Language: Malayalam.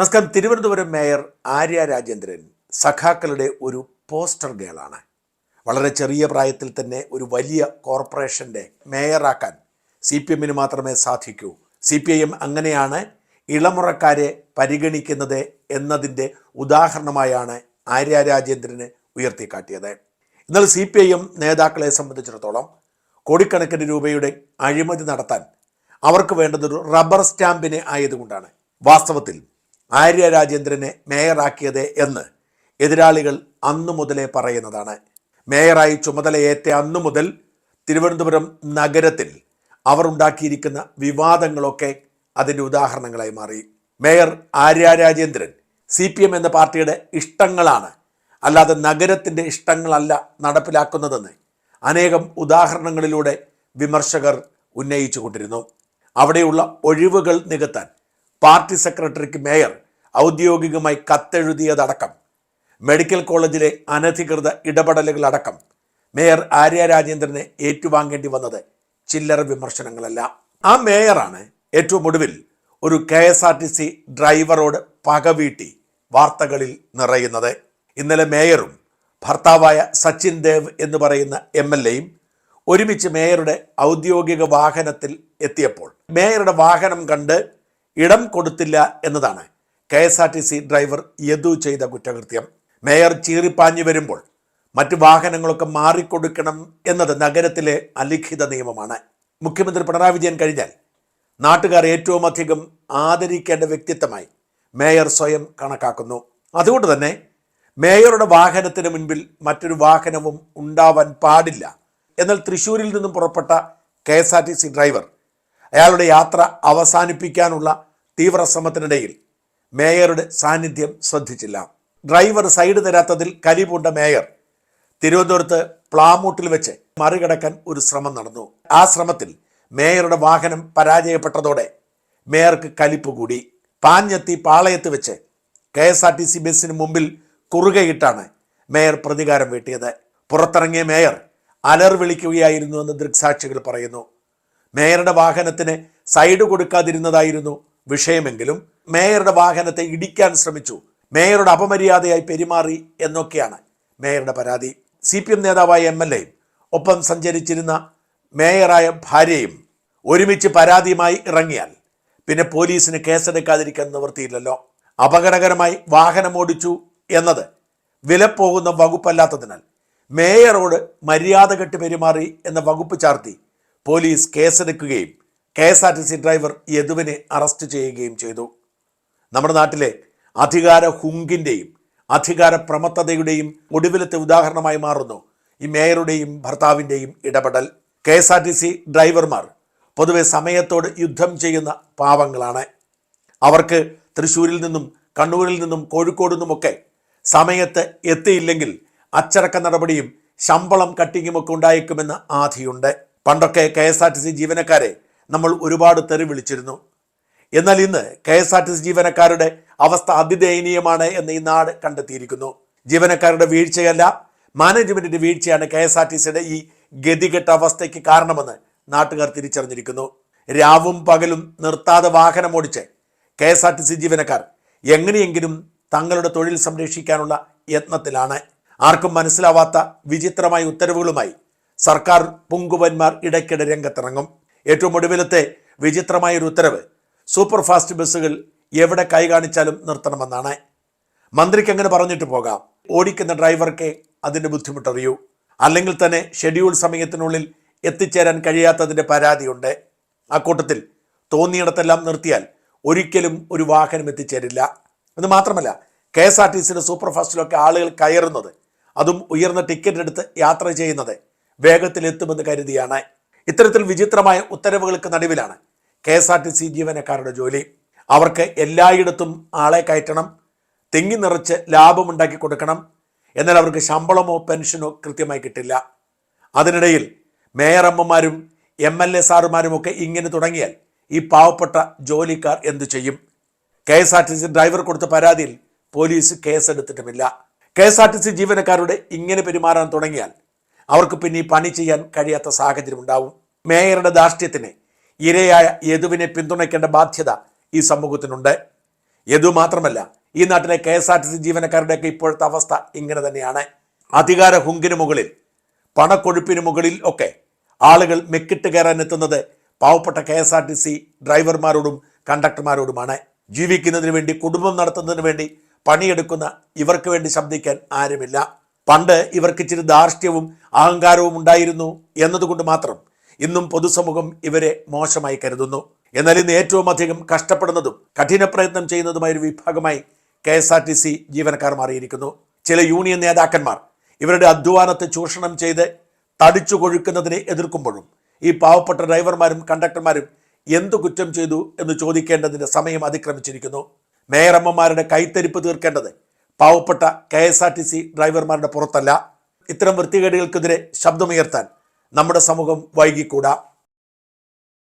നമസ്കാരം. തിരുവനന്തപുരം മേയർ ആര്യ രാജേന്ദ്രൻ സഖാക്കളുടെ ഒരു പോസ്റ്റർ ഗേളാണ്. വളരെ ചെറിയ പ്രായത്തിൽ തന്നെ ഒരു വലിയ കോർപ്പറേഷന്റെ മേയറാക്കാൻ സി പി എമ്മിന് മാത്രമേ സാധിക്കൂ. സി പി ഐ എം അങ്ങനെയാണ് ഇളമുറക്കാരെ പരിഗണിക്കുന്നത് എന്നതിന്റെ ഉദാഹരണമായാണ് ആര്യ രാജേന്ദ്രന് ഉയർത്തിക്കാട്ടിയത്. എന്നാൽ സി പി ഐ എം നേതാക്കളെ സംബന്ധിച്ചിടത്തോളം കോടിക്കണക്കിന് രൂപയുടെ അഴിമതി നടത്താൻ അവർക്ക് വേണ്ടതൊരു റബ്ബർ സ്റ്റാമ്പിനെ ആയതുകൊണ്ടാണ്. വാസ്തവത്തിൽ ആര്യ രാജേന്ദ്രനെ മേയറാക്കിയത് എന്ന് എതിരാളികൾ അന്നു മുതലേ പറയുന്നതാണ്. മേയറായി ചുമതലയേറ്റ അന്നു മുതൽ തിരുവനന്തപുരം നഗരത്തിൽ അവർ ഉണ്ടാക്കിയിരിക്കുന്ന വിവാദങ്ങളൊക്കെ അതിന്റെ ഉദാഹരണങ്ങളായി മാറി. Mayor Arya Rajendran C P M എന്ന പാർട്ടിയുടെ ഇഷ്ടങ്ങളാണ്. അല്ലാതെ നഗരത്തിന്റെ ഇഷ്ടങ്ങളല്ല നടപ്പിലാക്കുന്നതെന്ന് അനേകം ഉദാഹരണങ്ങളിലൂടെ വിമർശകർ ഉന്നയിച്ചു കൊണ്ടിരുന്നു. അവിടെയുള്ള ഒഴിവുകൾ നികത്താൻ പാർട്ടി സെക്രട്ടറിക്ക് മേയർ ഔദ്യോഗികമായി കത്തെഴുതിയതടക്കം. മെഡിക്കൽ കോളേജിലെ അനധികൃത ഇടപെടലുകളടക്കം. മേയർ ആര്യ രാജേന്ദ്രനെ ഏറ്റുവാങ്ങേണ്ടി വന്നത് ചില്ലറ വിമർശനങ്ങളല്ല. ആ മേയറാണ് ഏറ്റവും ഒടുവിൽ ഒരു K S R T C ഡ്രൈവറോട് പകവീട്ടി വാർത്തകളിൽ നിറയുന്നത്. ഇന്നലെ മേയറും ഭർത്താവായ സച്ചിൻ ദേവ് എന്ന് പറയുന്ന എം എൽ എയും ഒരുമിച്ച് മേയറുടെ ഔദ്യോഗിക വാഹനത്തിൽ എത്തിയപ്പോൾ മേയറുടെ വാഹനം കണ്ട് ഇടം കൊടുത്തില്ല എന്നതാണ് K S R T C driver Yadu ചെയ്ത കുറ്റകൃത്യം. മേയർ ചീറിപ്പാഞ്ഞു വരുമ്പോൾ മറ്റ് വാഹനങ്ങളൊക്കെ മാറിക്കൊടുക്കണം എന്നത് നഗരത്തിലെ അലിഖിത നിയമമാണ്. മുഖ്യമന്ത്രി പിണറായി വിജയൻ കഴിഞ്ഞാൽ നാട്ടുകാർ ഏറ്റവും അധികം ആദരിക്കേണ്ട വ്യക്തിത്വമായി മേയർ സ്വയം കണക്കാക്കുന്നു. അതുകൊണ്ട് തന്നെ മേയറുടെ വാഹനത്തിന് മുൻപിൽ മറ്റൊരു വാഹനവും ഉണ്ടാവാൻ പാടില്ല. എന്നാൽ തൃശ്ശൂരിൽ നിന്നും പുറപ്പെട്ട കെ ഡ്രൈവർ അയാളുടെ യാത്ര അവസാനിപ്പിക്കാനുള്ള തീവ്ര ശ്രമത്തിനിടയിൽ മേയറുടെ സാന്നിധ്യം ശ്രദ്ധിച്ചില്ല. ഡ്രൈവർ സൈഡ് തരാത്തതിൽ കലിപൂണ്ട മേയർ തിരുവനന്തപുരത്ത് പ്ലാമൂട്ടിൽ വെച്ച് മറികടക്കാൻ ഒരു ശ്രമം നടന്നു. ആ ശ്രമത്തിൽ മേയറുടെ വാഹനം പരാജയപ്പെട്ടതോടെ മേയർക്ക് കലിപ്പ് കൂടി. പാഞ്ഞെത്തി പാളയത്ത് വെച്ച് K S R T C ബസ്സിന് മുമ്പിൽ കുറുകയിട്ടാണ് മേയർ പ്രതികാരം വീട്ടിയത്. പുറത്തിറങ്ങിയ മേയർ അലർ വിളിക്കുകയായിരുന്നു എന്ന് ദൃക്സാക്ഷികൾ പറയുന്നു. മേയറുടെ വാഹനത്തിന് സൈഡ് കൊടുക്കാതിരുന്നതായിരുന്നു വിഷയമെങ്കിലും മേയറുടെ വാഹനത്തെ ഇടിക്കാൻ ശ്രമിച്ചു. മേയറുടെ അപമര്യാദയായി പെരുമാറി എന്നൊക്കെയാണ് മേയറുടെ പരാതി. സി പി എം നേതാവായ എം എൽ എയും ഒപ്പം സഞ്ചരിച്ചിരുന്ന മേയറായ ഭാര്യയും ഒരുമിച്ച് പരാതിയുമായി ഇറങ്ങിയാൽ പിന്നെ പോലീസിന് കേസെടുക്കാതിരിക്കാൻ നിവൃത്തിയില്ലല്ലോ. അപകടകരമായി വാഹനമോടിച്ചു എന്നത് വിലപ്പോകുന്ന വകുപ്പല്ലാത്തതിനാൽ മേയറോട് മര്യാദ കെട്ട് പെരുമാറി എന്ന വകുപ്പ് ചാർത്തി police കേസെടുക്കുകയും K S R T C driver യദുവിനെ arrest ചെയ്യുകയും ചെയ്തു. നമ്മുടെ നാട്ടിലെ അധികാര ഹുങ്കിന്റെയും അധികാര പ്രമത്തതയുടെയും ഒടുവിലത്തെ ഉദാഹരണമായി മാറുന്നു ഈ മേയറുടെയും ഭർത്താവിന്റെയും ഇടപെടൽ. K S R T C ഡ്രൈവർമാർ പൊതുവെ സമയത്തോട് യുദ്ധം ചെയ്യുന്ന പാവങ്ങളാണ്. അവർക്ക് തൃശ്ശൂരിൽ നിന്നും കണ്ണൂരിൽ നിന്നും കോഴിക്കോട് നിന്നുമൊക്കെ സമയത്ത് എത്തിയില്ലെങ്കിൽ അച്ചടക്ക നടപടിയും ശമ്പളം കട്ടിങ്ങുമൊക്കെ ഉണ്ടായേക്കുമെന്ന് ആധിയുണ്ട്. പണ്ടൊക്കെ K S R T C ജീവനക്കാരെ നമ്മൾ ഒരുപാട് തെറി വിളിച്ചിരുന്നു. എന്നാൽ ഇന്ന് K S R T C ജീവനക്കാരുടെ അവസ്ഥ അതിദയനീയമാണ് എന്ന് ഈ നാട് കണ്ടെത്തിയിരിക്കുന്നു. ജീവനക്കാരുടെ വീഴ്ചയല്ല മാനേജ്മെന്റിന്റെ വീഴ്ചയാണ് കെ എസ് ആർ ടി സിയുടെ ഈ ഗതികെട്ട അവസ്ഥയ്ക്ക് കാരണമെന്ന് നാട്ടുകാർ തിരിച്ചറിഞ്ഞിരിക്കുന്നു. രാവും പകലും നിർത്താതെ വാഹനം ഓടിച്ച് K S R T C ജീവനക്കാർ എങ്ങനെയെങ്കിലും തങ്ങളുടെ തൊഴിൽ സംരക്ഷിക്കാനുള്ള യത്നത്തിലാണ്. ആർക്കും മനസ്സിലാവാത്ത വിചിത്രമായ ഉത്തരവുകളുമായി സർക്കാർ പുങ്കുവന്മാർ ഇടയ്ക്കിടെ രംഗത്തിറങ്ങും. ഏറ്റവും ഒടുവിലത്തെ വിചിത്രമായൊരു ഉത്തരവ് സൂപ്പർ ഫാസ്റ്റ് ബസ്സുകൾ എവിടെ കൈ കാണിച്ചാലും നിർത്തണമെന്നാണ്. മന്ത്രിക്ക് അങ്ങനെ പറഞ്ഞിട്ട് പോകാം. ഓടിക്കുന്ന ഡ്രൈവർക്ക് അതിന്റെ ബുദ്ധിമുട്ടറിയൂ. അല്ലെങ്കിൽ തന്നെ ഷെഡ്യൂൾ സമയത്തിനുള്ളിൽ എത്തിച്ചേരാൻ കഴിയാത്തതിന്റെ പരാതിയുണ്ട്. അക്കൂട്ടത്തിൽ തോന്നിയിടത്തെല്ലാം നിർത്തിയാൽ ഒരിക്കലും ഒരു വാഹനം എത്തിച്ചേരില്ല. എന്ന് മാത്രമല്ല കെ എസ് ആർ ടി സിയുടെ സൂപ്പർ ഫാസ്റ്റിലൊക്കെ ആളുകൾ കയറുന്നത് അതും ഉയർന്ന ടിക്കറ്റ് എടുത്ത് യാത്ര ചെയ്യുന്നത് വേഗത്തിലെത്തുമെന്ന് കരുതിയാണ്. ഇത്തരത്തിൽ വിചിത്രമായ ഉത്തരവുകൾക്ക് നടുവിലാണ് K S R T C ജീവനക്കാരുടെ ജോലി. അവർക്ക് എല്ലായിടത്തും ആളെ കയറ്റണം തെങ്ങി നിറച്ച് ലാഭമുണ്ടാക്കി കൊടുക്കണം. എന്നാൽ അവർക്ക് ശമ്പളമോ പെൻഷനോ കൃത്യമായി കിട്ടില്ല. അതിനിടയിൽ മേയറമ്മമാരും എം എൽ എ സാറുമാരും ഒക്കെ ഇങ്ങനെ തുടങ്ങിയാൽ ഈ പാവപ്പെട്ട ജോലിക്കാർ എന്തു ചെയ്യും? K S R T C driver കൊടുത്ത പരാതിയിൽ police കേസെടുത്തിട്ടുമില്ല. K S R T C ജീവനക്കാരുടെ ഇങ്ങനെ പെരുമാറാൻ തുടങ്ങിയാൽ അവർക്ക് പിന്നെ ഈ പണി ചെയ്യാൻ കഴിയാത്ത സാഹചര്യം ഉണ്ടാവും. മേയറുടെ ധാർഷ്ട്യത്തിന് ഇരയായ യദുവിനെ പിന്തുണയ്ക്കേണ്ട ബാധ്യത ഈ സമൂഹത്തിനുണ്ട്. യദു മാത്രമല്ല ഈ നാട്ടിലെ K S R T C ജീവനക്കാരുടെയൊക്കെ ഇപ്പോഴത്തെ അവസ്ഥ ഇങ്ങനെ തന്നെയാണ്. അധികാര ഹുങ്കിന് മുകളിൽ പണക്കൊഴുപ്പിന് മുകളിൽ ഒക്കെ ആളുകൾ മെക്കിട്ട് കയറാൻ എത്തുന്നത് പാവപ്പെട്ട K S R T C ഡ്രൈവർമാരോടും കണ്ടക്ടർമാരോടുമാണ്. ജീവിക്കുന്നതിന് വേണ്ടി കുടുംബം നടത്തുന്നതിന് വേണ്ടി പണിയെടുക്കുന്ന ഇവർക്ക് വേണ്ടി ശബ്ദിക്കാൻ ആരുമില്ല. പണ്ട് ഇവർക്ക് ഇച്ചിരി ധാർഷ്ട്യവും അഹങ്കാരവും ഉണ്ടായിരുന്നു എന്നതുകൊണ്ട് മാത്രം ഇന്നും പൊതുസമൂഹം ഇവരെ മോശമായി കരുതുന്നു. എന്നാൽ ഇന്ന് ഏറ്റവും അധികം കഷ്ടപ്പെടുന്നതും കഠിന പ്രയത്നം ചെയ്യുന്നതുമായ ഒരു വിഭാഗമായി K S R T C ജീവനക്കാർ മാറിയിരിക്കുന്നു. ചില യൂണിയൻ നേതാക്കന്മാർ ഇവരുടെ അധ്വാനത്തെ ചൂഷണം ചെയ്ത് തടിച്ചു കൊഴുക്കുന്നതിനെ എതിർക്കുമ്പോഴും ഈ പാവപ്പെട്ട ഡ്രൈവർമാരും കണ്ടക്ടർമാരും എന്തു കുറ്റം ചെയ്തു എന്ന് ചോദിക്കേണ്ടതിന്റെ സമയം അതിക്രമിച്ചിരിക്കുന്നു. മേയറമ്മമാരുടെ കൈത്തരിപ്പ് തീർക്കേണ്ടത് പാവപ്പെട്ട K S R T C ഡ്രൈവർമാരുടെ പുറത്തല്ല. ഇത്തരം വൃത്തികേടുകൾക്കെതിരെ ശബ്ദമുയർത്താൻ നമ്മുടെ സമൂഹം വൈകിക്കൂടാ.